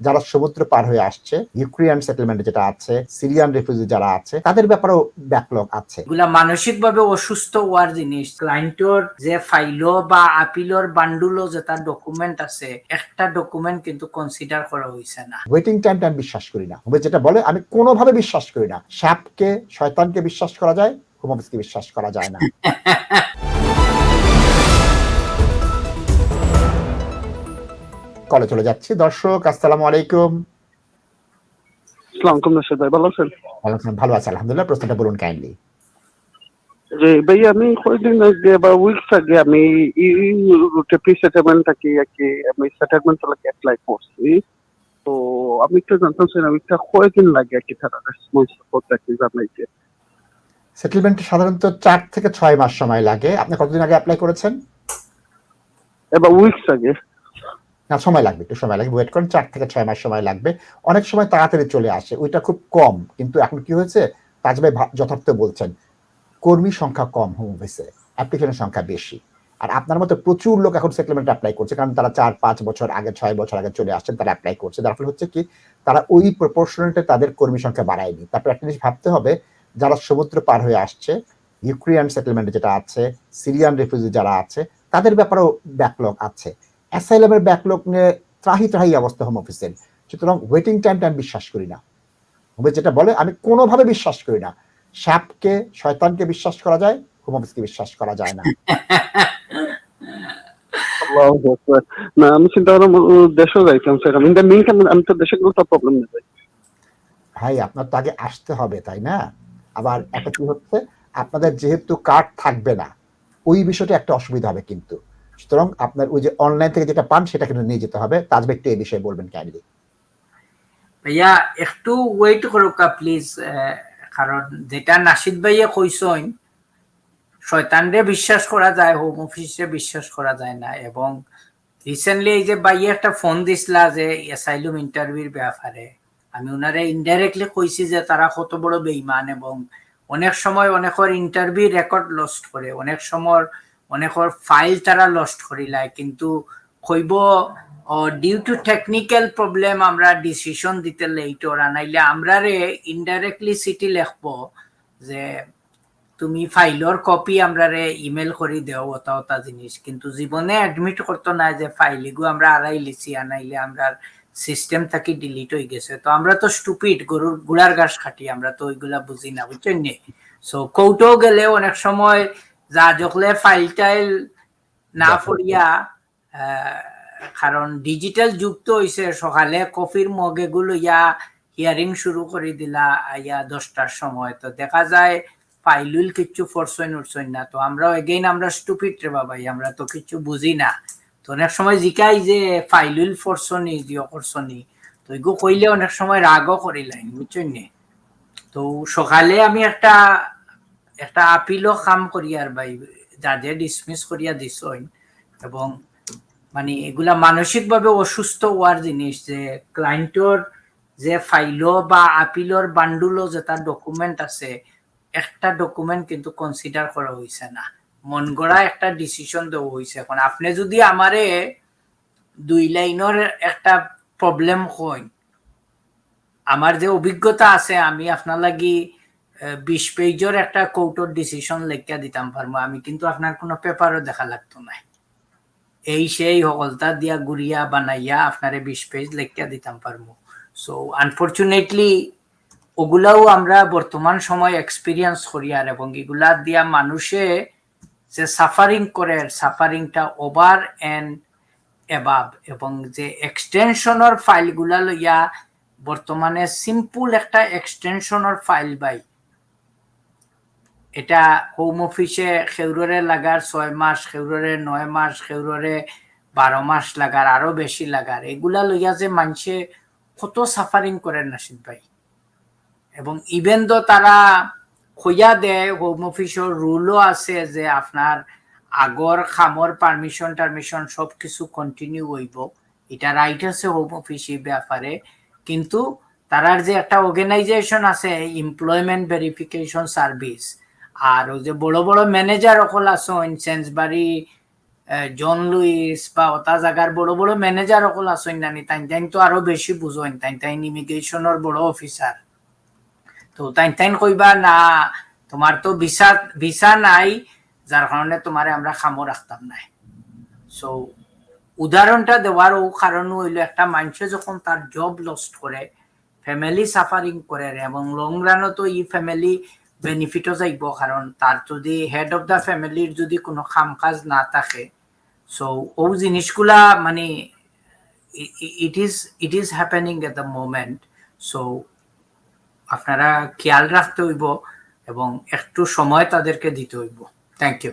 যারা সমুদ্র পার হয়ে আসছে ইউক্রেন সেটেলমেন্ট যেটা আছে সিরিয়ান রেফিউজি যারা আছে তাদের ব্যাপারেও ব্যাকলগ আছে। এগুলা মানসিকভাবে অসুস্থ হওয়ার জিনিস। ক্লায়েন্টর যে ফাইলও বা আপিলর বান্ডুলো যে তার ডকুমেন্ট আছে একটা ডকুমেন্ট কিন্তু কনসিডার করা হয়েছে না। ওয়েটিং টাইমটা আমি বিশ্বাস করি না। যেটা বলে আমি কোনোভাবে বিশ্বাস করি না। সাপকে শয়তানকে বিশ্বাস করা যায় হোম অফিসকে বিশ্বাস করা যায় না। কলে চলে যাচ্ছি। দর্শক আসসালামু আলাইকুম। আসসালামু আলাইকুম ভাই ভালো আছেন? ভালো আছে আলহামদুলিল্লাহ। প্রশ্নটা বলুন কাইন্ডলি যে ভাই আমি কয়েকদিন আগে বা উইকস আগে আমি রুটে প্রি সেটেলমেন্ট থাকি কি আমি সেটেলমেন্ট লাগে অ্যাপ্লাই করছি। তো আমি একটু জানতাম স্যার আমি একটা কয়েকদিন লাগে কি তারা রেসপন্স করতে কি জানাইছে সেটেলমেন্ট সাধারণত চার থেকে ছয় মাস সময় লাগে। আপনি কতদিন আগে অ্যাপ্লাই করেছেন? এবার উইকস আগে। না, সময় লাগবে, একটু সময় লাগবে। ওয়েট করেন, চার থেকে ছয় মাস সময় লাগবে। অনেক সময় তাড়াতাড়ি চলে আসে, ওইটা খুব কম। কিন্তু এখন কি হয়েছে? তাজ ভাই যথার্থ বলছেন, কর্মী সংখ্যা কম হোম অফিসে অ্যাপ্লিকেশনের সংখ্যা বেশি। আর আপনার মতো প্রচুর লোক এখন সেটেলমেন্ট অ্যাপ্লাই করছে, কারণ তারা চার, পাঁচ বছর আগে, ছয় বছর আগে চলে আসছেন, তারা অ্যাপ্লাই করছে। তার ফলে হচ্ছে কি, তারা ওই প্রপোর্শনালটা তাদের কর্মী সংখ্যা বাড়ায়নি। তারপর একটা জিনিস ভাবতে হবে, যারা সমুদ্র পার হয়ে আসছে ইউক্রেন সেটেলমেন্ট যেটা আছে সিরিয়ান রেফিউজি যারা আছে, তাদের ব্যাপারেও ব্যাকলগ আছে। অ্যাসাইলামের ব্যাকলগ নিয়ে ত্রাহি ত্রাহি অবস্থা হোম অফিসের সুতরাং ওয়েটিং টাইমটা আমি বিশ্বাস করি না। হোমে যেটা বলে আমি কোনোভাবে বিশ্বাস করি না। সাপকে শয়তানকে বিশ্বাস করা যায় হোম অফিসকে বিশ্বাস করা যায় না। না আমি চিন্তা করলাম দেশেও যাইতাম স্যার আমি মেইন আমি তো দেশে কোনো প্রবলেম নেই ভাই। ভাই আপনার তো আগে আসতে হবে তাই না? আবার একটা কি হচ্ছে আপনাদের যেহেতু কার্ড থাকবে না ওই বিষয়টা একটা অসুবিধা হবে কিন্তু। সুতরাং আপনার ওই যে অনলাইন থেকে যেটা পান সেটা কিন্তু নিয়ে যেতে হবে। তাজবে একটু এই বিষয়ে বলবেন ক্যান্ডি ভাইয়া, একটু ওয়েট করুকা প্লিজ কারণ যেটা নাসিদ ভাইয়া কইসইন, শয়তানরে বিশ্বাস করা যায় হোম অফিসে বিশ্বাস করা যায় না। এবং রিসেন্টলি এই যে ভাইয়া একটা ফোন দিছিলা যে অ্যাসাইলুম ইন্টারভিউর ব্যাপারে, আমি ওনারে ইনডাইরেক্টলি কইছি যে তারা কত বড় বেইমান এবং অনেক সময় অনেকের ইন্টারভিউ রেকর্ড লস্ট করে, অনেক সময় অনেকের ফাইল তারা লস্ট করিলায়, কিন্তু কইব ডিউ টু টেকনিক্যাল প্রবলেম আমরা ডিসিশন দিতে লেট ওরা, নাইলে আমরা রে ইনডাইরেক্টলি সিটি লিখব যে তুমি ফাইলর কপি আমরা রে ইমেল করে দেও ওটা ওটা জিনিস। কিন্তু জীবনে অ্যাডমিট করতো না যে ফাইলিগু আমরা আড়াই লিছি আনাইলে আমরা সিস্টেম থাকি ডিলিট হয়ে গেছে। তো আমরা তো স্টুপিড গরুর গুড়ার ঘাস খাটি, আমরা তো ওইগুলা বুঝি না বুঝছেন সো কৌটো গেলে অনেক সময় যা যখলে ফাইল টাইল না যা পড়িয়া আহ, কারণ ডিজিটাল যুক্ত হয়েছে সকালে কফির মগে গুলো ইয়া হিয়ারিং শুরু করে দিলা ইয়া দশটার সময়। তো দেখা যায় ফাইলুল কিচ্ছু ফরসইন উঠছইন না। তো আমরা এগেইন আমরা স্টুপিড রে বাবাই আমরা তো কিছু বুঝি না। তো অনেক সময় জিকাই যে ফাইলুল ফরসনি জিও করছনি তো এগু কইলে অনেক সময় রাগও করিলাই বুঝছেন নি তো সকালে আমি একটা একটা আপিলও কাম করি আর ভাই যাদের ডিসমিস করিয়া দিছইন এবং মানে এগুলা মানসিকভাবে অসুস্থ হওয়ার জিনিস যে ক্লায়েন্টর যে ফাইলও বা আপিলর বান্ডুলও যে তার ডকুমেন্ট আছে, একটা ডকুমেন্ট কিন্তু কনসিডার করা হয়েছে না। মন গড়া একটা ডিসিশন দেওয়া হয়েছে এখন। আপনি যদি আমারে দুই লাইনের একটা প্রবলেম হয় আমার যে অভিজ্ঞতা আছে, আমি আপনার লাগি বিশ পেজের একটা কোর্টের ডিসিশন লেখিয়া দিতাম পারব। আমি কিন্তু আপনার কোনো পেপারও দেখা লাগতো না। এই সেই সকলতা দিয়া গুড়িয়া বানাইয়া আপনারে বিশ পেজ লেখিয়া দিতাম পারব। সো আনফর্চুনেটলি ওগুলাও আমরা বর্তমান সময় এক্সপিরিয়েন্স করি আর, এবং এগুলা দিয়া মানুষে যে সাফারিং করে সাফারিংটা ওভার এন্ড এবাব এবং যে এক্সটেনশনের ফাইলগুলা লইয়া বর্তমানে সিম্পল একটা এক্সটেনশনের ফাইল বাই এটা হোম অফিসে খেউররে লাগার ছয় মাস, খেউররে নয় মাস, খেউররে বারো মাস লাগার, আরও বেশি লাগার। এগুলা লইয়া যে মানুষে কত সাফারিং করে নাসিদ ভাই। এবং ইভেন তো তারা খোঁজা দেয় হোম অফিসের রুলও আছে যে আপনার আগর, খামর পারমিশন টারমিশন সব কিছু কন্টিনিউ হইব। এটা রাইট আছে হোম অফিস এই ব্যাপারে। কিন্তু তারার যে একটা অর্গানাইজেশন আছে এমপ্লয়মেন্ট ভেরিফিকেশন সার্ভিস আর ওই যে বড় বড় ম্যানেজার অকল আছেন সেন্সবাড়ি জন লুইস বা ওটা জায়গার বড় বড় ম্যানেজার সকল আসেন নানি তাই তাই তো আরও বেশি বুঝেন তাই তাই ইমিগ্রেশনের বড় অফিসার তো তাই তাই কইবা, না তোমার তো ভিসা ভিসা নাই যার কারণে তোমারে আমরা খামো রাখতাম নাই। সো উদাহরণটা দেওয়ার ও কারণ হইল, একটা মানুষে যখন তার জব লস্ট করে ফ্যামিলি সাফারিং করে এবং লং রানও তো ই ফ্যামিলি বেনিফিটও যাইব কারণ তার যদি হেড অফ দ্য ফ্যামিলির যদি কোনো কাম কাজ না থাকে সো ও জিনিসগুলা মানে it is it is happening at the moment so আপনারা খেয়াল রাখতে হইব এবং একটু সময় তাদেরকে দিতে হইব। Thank you